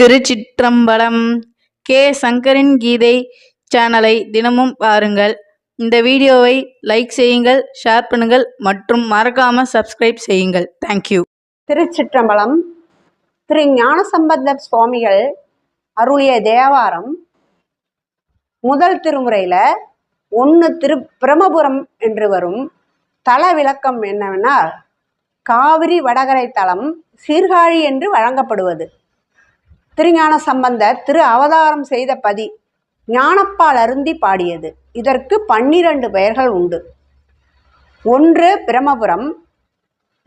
திருச்சிற்றம்பலம் K. சங்கரின் கீதை சேனலை தினமும் பாருங்கள். இந்த வீடியோவை லைக் செய்யுங்கள் ஷேர் பண்ணுங்கள் மற்றும் மறக்காம சப்ஸ்கிரைப் செய்யுங்கள். தேங்க்யூ திருச்சிற்றம்பலம் திரு. ஞானசம்பந்த சுவாமிகள் அருளிய தேவாரம் முதல் திருமுறையில் ஒன்று திரு. பிரமபுரம் என்று வரும் தல விளக்கம் என்னவென்றால் காவிரி வடகரை தலம் சீர்காழி என்று வழங்கப்படுவது. திருஞான சம்பந்தர் திரு அவதாரம் செய்த பதி ஞானப்பால் அருந்தி பாடியது. இதற்கு பன்னிரண்டு பெயர்கள் உண்டு. ஒன்று பிரமபுரம்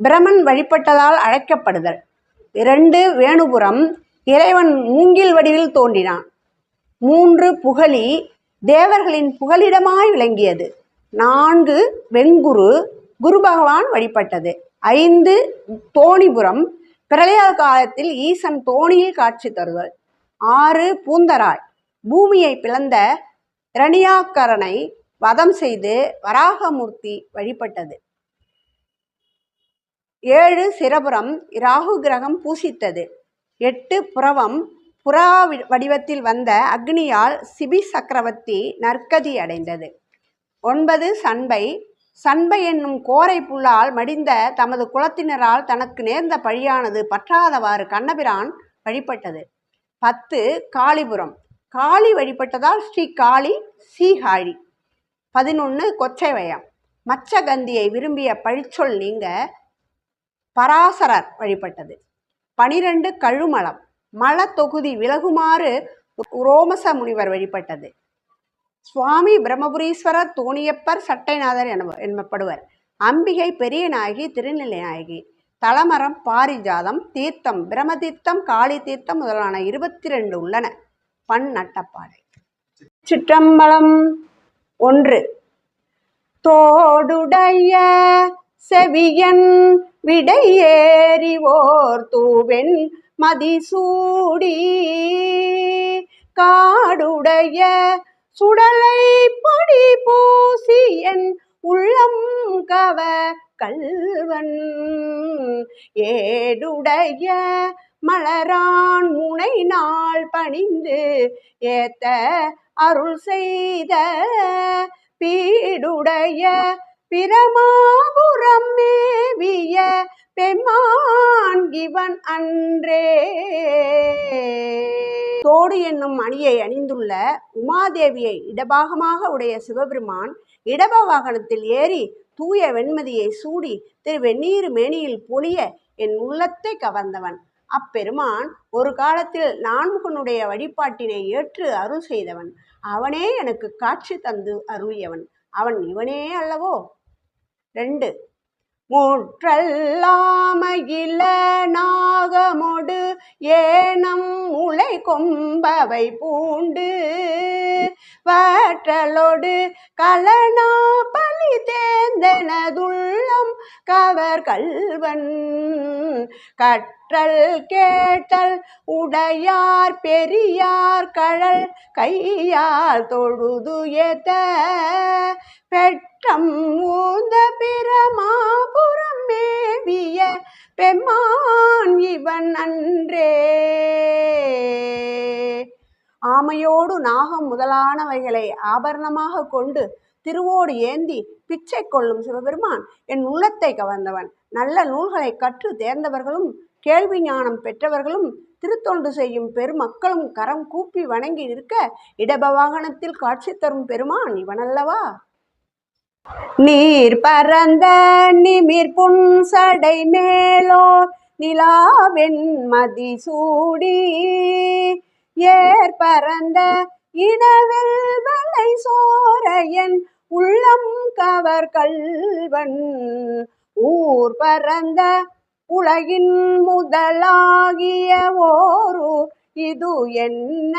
பிரமன் வழிபட்டதால் அழைக்கப்படுதல். இரண்டு வேணுபுரம் இறைவன் மூங்கில் வடிவில் தோன்றினான். மூன்று புகழி தேவர்களின் புகலிடமாய் விளங்கியது. நான்கு வெண்குரு குரு பகவான் வழிபட்டது. ஐந்து தோணிபுரம் பிரளய காலத்தில் ஈசன் தோணியில் காட்சி தருதல். ஆறு பூந்தராய். பூமியை பிளந்த இரணியாக்கரனை வதம் செய்து வராகமூர்த்தி வழிபட்டது. ஏழு சிரபுரம். ராகு கிரகம் பூசித்தது. எட்டு புறவம் புறா வி- வடிவத்தில் வந்த அக்னியால் சிபி சக்கரவர்த்தி நற்கதி அடைந்தது. ஒன்பது சண்பை. சண்பை என்னும் கோரை புல்லால் மடிந்த தமது குலத்தினரால் தனக்கு நேர்ந்த பழியானது பற்றாதவாறு கண்ணபிரான் வழிபட்டது. பத்து காளிபுரம். காளி வழிபட்டதால் ஸ்ரீ காளி சீகாழி. பதினொன்று கொச்சைவயம். மச்சகந்தியை விரும்பிய பழிச்சொல் நீங்க பராசரர் வழிபட்டது. பனிரெண்டு கழுமலம் மல தொகுதி விலகுமாறு ரோமச முனிவர் வழிபட்டது. சுவாமி பிரம்மபுரீஸ்வரர் தோணியப்பர் சட்டைநாதர் என எனப்படுவர் அம்பிகை பெரியநாயகி திருநிலைநாயகி. தலமரம் பாரிஜாதம் தீர்த்தம் பிரமதீர்த்தம் காளி தீர்த்தம் முதலான இருபத்தி ரெண்டு உள்ளன. பண் நட்டப்பாடை. சிற்றம்பலம் ஒன்று. தோடுடைய செவியன் விடையேறி ஓர் தூவெண் மதிசூடி. காடுடைய சுடலை பொடி பூசியன் உள்ளம் கவ கல்வன் ஏடுடைய மலரான் முனை நாள் பணிந்து ஏத்த அருள் செய்த பீடுடைய பிரமாபுரம் மேவிய பெம்மான் இவன் அன்றே. தோடு என்னும் அணியை அணிந்துள்ள உமாதேவியை இடபாகமாக உடைய சிவபெருமான் இடப வாகனத்தில் ஏறி தூய வெண்மதியை சூடி திரு வெந்நீர் மேனியில் பொழிய என் உள்ளத்தை கவர்ந்தவன். அப்பெருமான் ஒரு காலத்தில் நான்முகனுடைய வழிபாட்டினை ஏற்று அருள் செய்தவன். அவனே எனக்கு காட்சி தந்து அருளியவன். அவன் இவனே அல்லவோ? ரெண்டு. முற்றல்லாமகில நாகமொடு ஏனம் முளை கொம்பவை பூண்டு. வாற்றலோடு கலனா பலி தேர்ந்தனதுள்ளம் கவர் கல்வன் கற்றல் கேட்டல் உடையார் பெரியார் கழல் கையால் தொழுது ஏத்த பெற்றம் ஊந்த பிரமாபுரம் மேவிய பெம்மான் இவன் அன்றே. ஆமையோடு நாகம் முதலானவைகளை ஆபரணமாக கொண்டு திருவோடு ஏந்தி பிச்சை கொள்ளும் சிவபெருமான் என் உள்ளத்தை கவர்ந்தவன். நல்ல நூல்களை கற்று தேர்ந்தவர்களும் கேள்வி ஞானம் பெற்றவர்களும் திருத்தொண்டு செய்யும் பெருமக்களும் கரம் கூப்பி வணங்கி நிற்க இடபவாகனத்தில் காட்சி தரும் பெருமான் இவனல்லவா? நீர் பரந்த நிமிர் புன்சடை மேலோ நிலாவெண் மதிசூடி ஏர் பரந்த இனவெல் வலை சோரையன் உள்ளம் கவர் கல்வன் ஊர் பரந்த உலகின் முதலாகிய ஓரு இது என்ன?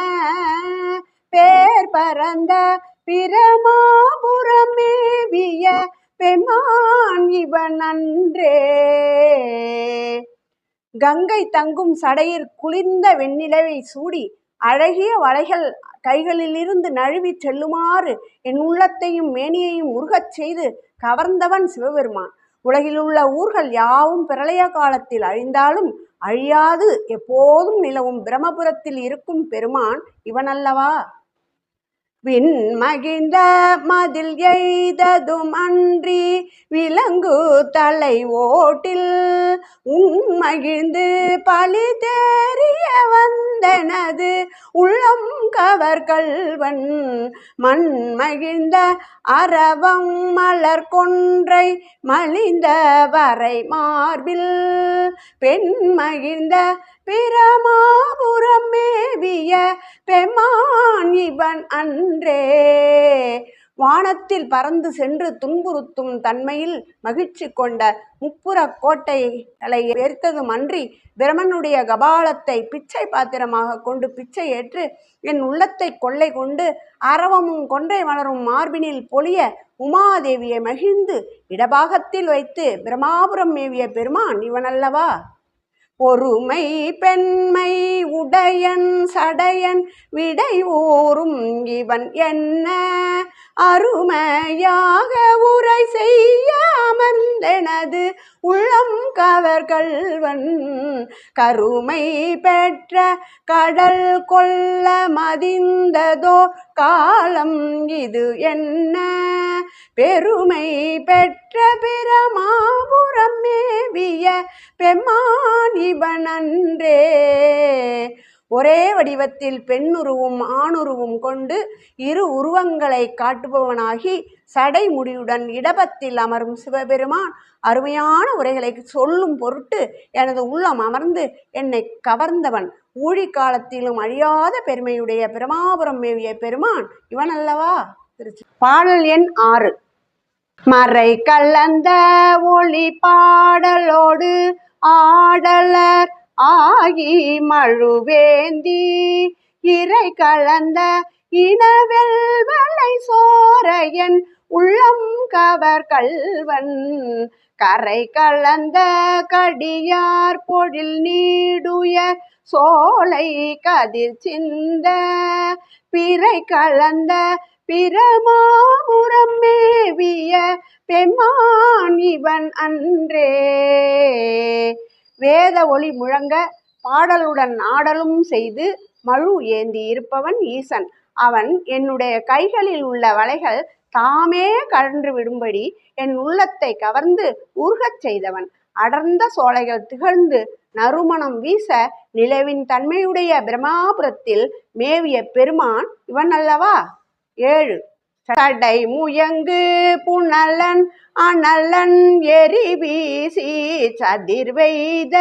பேர் பரந்த பிரமாபுரமேவிய பெமான் இவன் அன்றே. கங்கை தங்கும் சடையில் குளிர்ந்த வெண்ணிலவை சூடி அழகிய வலைகள் கைகளிலிருந்து நழுவிச் செல்லுமாறு என் உள்ளத்தையும் மேனியையும் உருகச் செய்து கவர்ந்தவன் சிவபெருமான். உலகிலுள்ள ஊர்கள் யாவும் பிரளய காலத்தில் அழிந்தாலும் அழியாது எப்போதும் நிலவும் பிரம்மபுரத்தில் இருக்கும் பெருமான் இவனல்லவா? விண் மகிழ்ந்த மதில் எய்ததும் அன்றி விலங்கு தலை ஓட்டில் உன் மகிழ்ந்து பழி தேறிய வந்தனது உள்ளம் கவர் கல்வன் மண் மகிழ்ந்த அரவம் மலர் கொன்றை மலிந்த வரை மார்பில் பெண் மகிழ்ந்த பிரமாபுரம் மேவிய பெமா இவன் அன்றே. வானத்தில் பறந்து சென்று துன்புறுத்தும் தன்மையில் மகிழ்ச்சி கொண்ட முப்புறக் கோட்டைகளை ஏற்கதும் அன்றி பிரமனுடைய கபாலத்தை பிச்சை பாத்திரமாக கொண்டு பிச்சை ஏற்று என் உள்ளத்தை கொள்ளை கொண்டு அரவமும் கொன்றை வளரும் மார்பினில் பொழிய உமாதேவியை மகிழ்ந்து இடபாகத்தில் வைத்து பிரமாபுரம் மேவிய பெருமான் இவனல்லவா? பொறுமை பெண்மை உடையன் சடையன் விடை ஊறும் இவன் என்ன? அருமையாக உரை செய்யாமந்தெனது உள்ளம் கவர்கள்வன் கருமை பெற்ற கடல் கொல்ல மதிந்ததோ காலம் இது என்ன? பெருமை பெற்ற பிரமாபுரம் மேவிய பெம்மான் இவன் அன்றே ஒரே வடிவத்தில் பெண்ணுருவும் ஆணுருவும் கொண்டு இரு உருவங்களை காட்டுபவனாகி சடைமுடியுடன் இடபத்தில் அமரும் சிவபெருமான் அருமையான உரைகளை சொல்லும் பொருட்டு எனது உள்ளம் அமர்ந்து என்னை கவர்ந்தவன். ஊழிக்காலத்திலும் அழியாத பெருமையுடைய பிரமாபுரம் மேவிய பெருமான் இவன் அல்லவா பாடல் எண் ஆறு. மறை கலந்த ஒளி பாடலோடு ஆடலர் ஆகி மழுவேந்தி. இறை கலந்த இனவெல்வலை சோரையன் உள்ளம் கவர் கல்வன் கரை கலந்த கடியார் பொழில் நீடுயர் சோலை கதிர் சிந்த. பிறை கலந்த பிரமாபுரம் மேவிய பெம்மான் இவன் அன்றே. வேத ஒளி முழங்க பாடலுடன் ஆடலும் செய்து மழு ஏந்தி இருப்பவன் ஈசன். அவன் என்னுடைய கைகளில் உள்ள வலைகள் தாமே கழன்று விடும்படி என் உள்ளத்தை கவர்ந்து உருகச் செய்தவன். அடர்ந்த சோலைகள் திகழ்ந்து நறுமணம் வீச நிலவின் தன்மையுடைய பிரம்மாபுரத்தில் மேவிய பெருமான் இவன் அல்லவா? ஏழு. சடை முயங்கு புனலன் அனலன் எரி வீசி சதிர் வெய்த.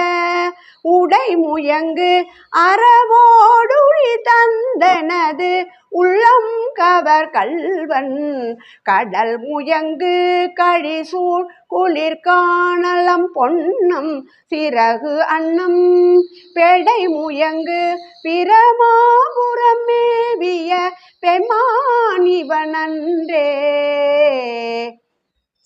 உடை முயங்கு அறவோடுழி தந்தனது உள்ளம் கவர் கல்வன் கடல் முயங்கு கழிசூழ் குளிர் காணலம் பொன்னம் சிறகு அன்னம் பெடை முயங்கு பிரமாபுரம் மேவிய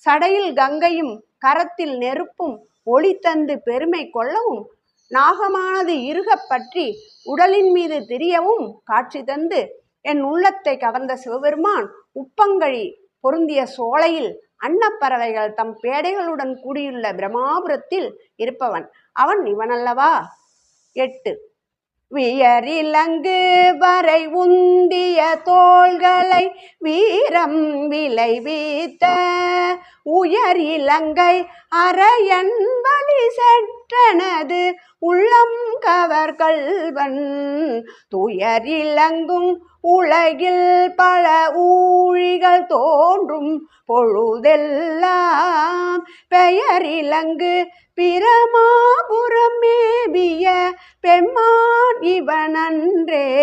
சடையில் கங்கையும் கரத்தில் நெருப்பும் ஒளி தந்து பெருமை கொள்ளவும் நாகமானது இறுகப் பற்றி உடலின் மீது திரியவும் காட்சி தந்து என் உள்ளத்தை கவர்ந்த சிவபெருமான் உப்பங்கழி பொருந்திய சோலையில் அன்னப்பறவைகள் தம் பேடைகளுடன் கூடியுள்ள பிரமாபுரத்தில் இருப்பவன். அவன் இவனல்லவா? எட்டு. வியரிலங்கு வரை உந்திய தோள்களை வீரம் விளைவித்த உயர் இலங்கை அரையன் வழி செற்றனது உள்ளம் கவர் கல்வன் துயரிலங்கும் உலகில் பல ஊழிகள் தோன்றும் பொழுதெல்லாம். பெயர் இலங்கு பிரமாபுரம் மேவிய பெம்மான் இவனன்றே.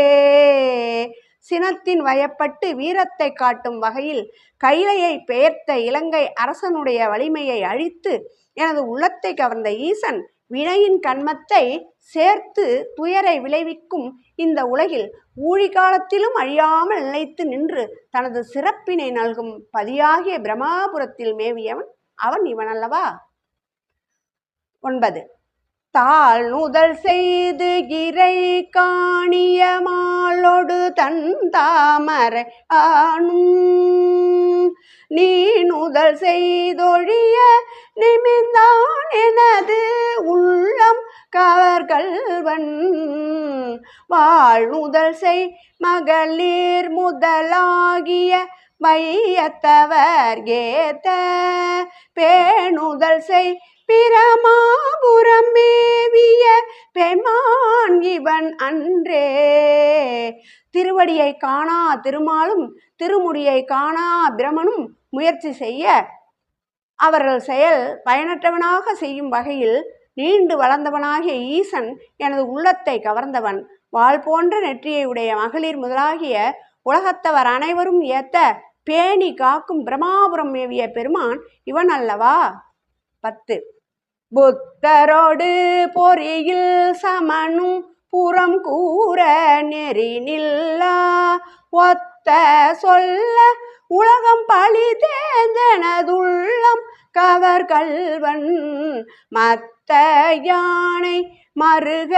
சினத்தின் வயப்பட்டு வீரத்தை காட்டும் வகையில் கைலையை பெயர்த்த இலங்கை அரசனுடைய வலிமையை அழித்து எனது உள்ளத்தை கவர்ந்த ஈசன் வினையின் கண்மத்தை சேர்த்து துயரை விளைவிக்கும் இந்த உலகில் ஊழிகாலத்திலும் அழியாமல் நிலைத்து நின்று தனது சிறப்பினை நல்கும் பதியாகிய பிரமாபுரத்தில் மேவியவன் அவன் இவன் அல்லவா ஒன்பது. தாழ் நுதல் செய்து இறை காணிய மாலொடு தன் தாமரை ஆணும். நீ நுதல் செய்தொழிய ஒருவன் வாழ்முதல் செய். மகளிர் முதலாகிய வையத்தவர் ஏத்த பேணுதல் செய். பிரமாபுரம் மேவிய பெமான் இவன் அன்றே. திருவடியை காணா திருமாலும் திருமுடியை காணா பிரமனும் முயற்சி செய்ய. அவர்கள் செயல் பயனற்றவனாக செய்யும் வகையில் நீண்டு வளர்ந்தவனாகிய ஈசன் எனது உள்ளத்தை கவர்ந்தவன். வாள் போன்ற நெற்றியை உடைய மகளிர் முதலாகிய உலகத்தவர் அனைவரும் ஏத்த பேணி காக்கும் பிரமாபுரம் ஏவிய பெருமான் இவன் அல்லவா? பத்து. புத்தரோடு பொறியில் சமனும் புறம் கூற நெறி நில்லா. ஒத்த சொல்ல உலகம் பழி தேர்ந்தனதுள்ளம் கவர் கல்வன் மத்த யானை மருக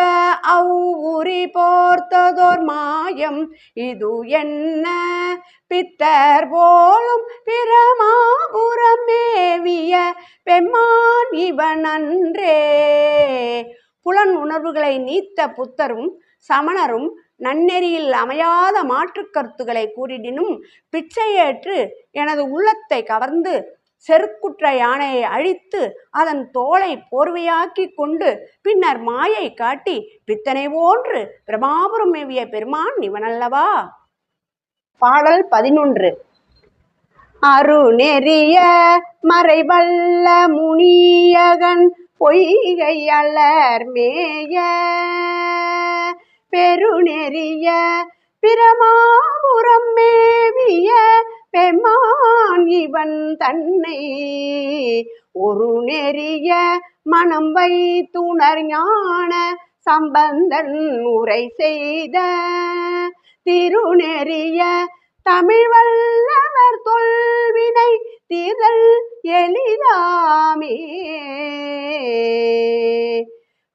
அவ்வுரி போர்த்ததோர் மாயம். இது என்ன? பித்தர் போலும் பிரமாபுரமேவிய பெம்மான் இவன் அன்றே புலன் உணர்வுகளை நீத்த புத்தரும் சமணரும் நன்னெறியில் அமையாத மாற்றுக் கருத்துக்களை கூறிடினும் பிச்சையேற்று எனது உள்ளத்தை கவர்ந்து செருக்குற்ற யானையை அழித்து அதன் தோலை போர்வையாக்கி கொண்டு பின்னர் மாயை காட்டி பித்தனை போன்று பிரமாபுரம் மேவிய பெருமான் இவனல்லவா? பாடல் பதினொன்று. அருநெறிய மறைவல்ல முனியகன் பொய்கையலர் மேய. பெருநெறிய பிரமாபுரம் மேவிய பெமான் இவன் தன்னை ஒரு நெறிய மனம் வைத்துணர் ஞான சம்பந்தன் உரை செய்த திருநெறிய தமிழ் வல்லவர் தொல்வினை தீதல் எளிதாமே.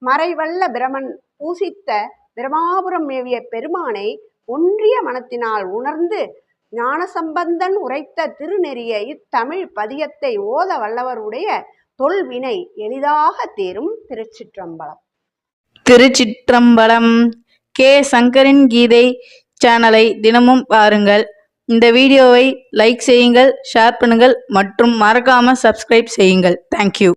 மறைவல்ல பிரமன் பூசித்த பிரமாபுரம் மேவிய பெருமானை ஒன்றிய மனத்தினால் உணர்ந்து ஞானசம்பந்தன் உரைத்த திருநெறிய இத்தமிழ் பதியத்தை ஓத வல்லவருடைய தொல்வினை எளிதாக தீரும் திருச்சிற்றம்பலம். திருச்சிற்றம்பலம். கே. சங்கரின் கீதை சேனலை தினமும் பாருங்கள். இந்த வீடியோவை லைக் செய்யுங்கள் ஷேர் பண்ணுங்கள் மற்றும் மறக்காமல் சப்ஸ்கிரைப் செய்யுங்கள். தேங்க்யூ